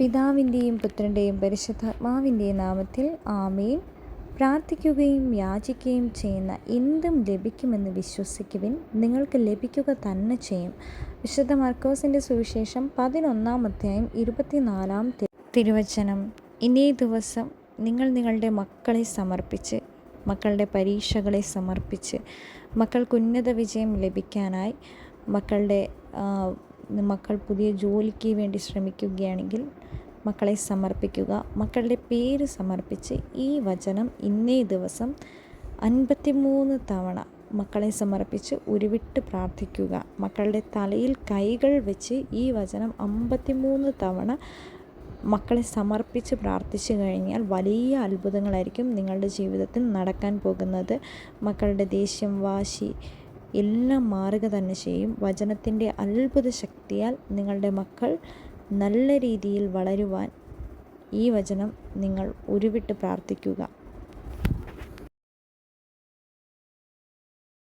പിതാവിന്റെയും പുത്രന്റെയും പരിശുദ്ധാത്മാവിന്റെയും നാമത്തിൽ ആമേൻ. പ്രാർത്ഥിക്കുകയും യാചിക്കുകയും ചെയ്യുന്ന എന്തും ലഭിക്കുമെന്ന് വിശ്വസിക്കുവിൻ. നിങ്ങൾക്ക് ലഭിക്കുക തന്നെ ചെയ്യും. വിശുദ്ധ മർക്കോസിന്റെ സുവിശേഷം പതിനൊന്നാം അധ്യായം ഇരുപത്തിനാലാം തിരുവചനം. ഇന്നേ ദിവസം നിങ്ങൾ നിങ്ങളുടെ മക്കളെ സമർപ്പിച്ച് മക്കളുടെ പരീക്ഷകളെ സമർപ്പിച്ച് മക്കൾക്ക് ഉന്നത വിജയം ലഭിക്കാനായി മക്കളുടെ മക്കൾ പുതിയ ജോലിക്ക് വേണ്ടി ശ്രമിക്കുകയാണെങ്കിൽ മക്കളെ സമർപ്പിക്കുക. മക്കളുടെ പേര് സമർപ്പിച്ച് ഈ വചനം ഇന്നേ ദിവസം അൻപത്തിമൂന്ന് തവണ മക്കളെ സമർപ്പിച്ച് ഉരുവിട്ട് പ്രാർത്ഥിക്കുക. മക്കളുടെ തലയിൽ കൈകൾ വെച്ച് ഈ വചനം അമ്പത്തിമൂന്ന് തവണ മക്കളെ സമർപ്പിച്ച് പ്രാർത്ഥിച്ചു കഴിഞ്ഞാൽ വലിയ അത്ഭുതങ്ങളായിരിക്കും നിങ്ങളുടെ ജീവിതത്തിൽ നടക്കാൻ പോകുന്നത്. മക്കളുടെ ദേഷ്യം വാശി എല്ലാം മാറുക തന്നെ ചെയ്യും. വചനത്തിന്റെ അത്ഭുത ശക്തിയാൽ നിങ്ങളുടെ മക്കൾ നല്ല രീതിയിൽ വളരുവാൻ ഈ വചനം നിങ്ങൾ ഉരുവിട്ട് പ്രാർത്ഥിക്കുക.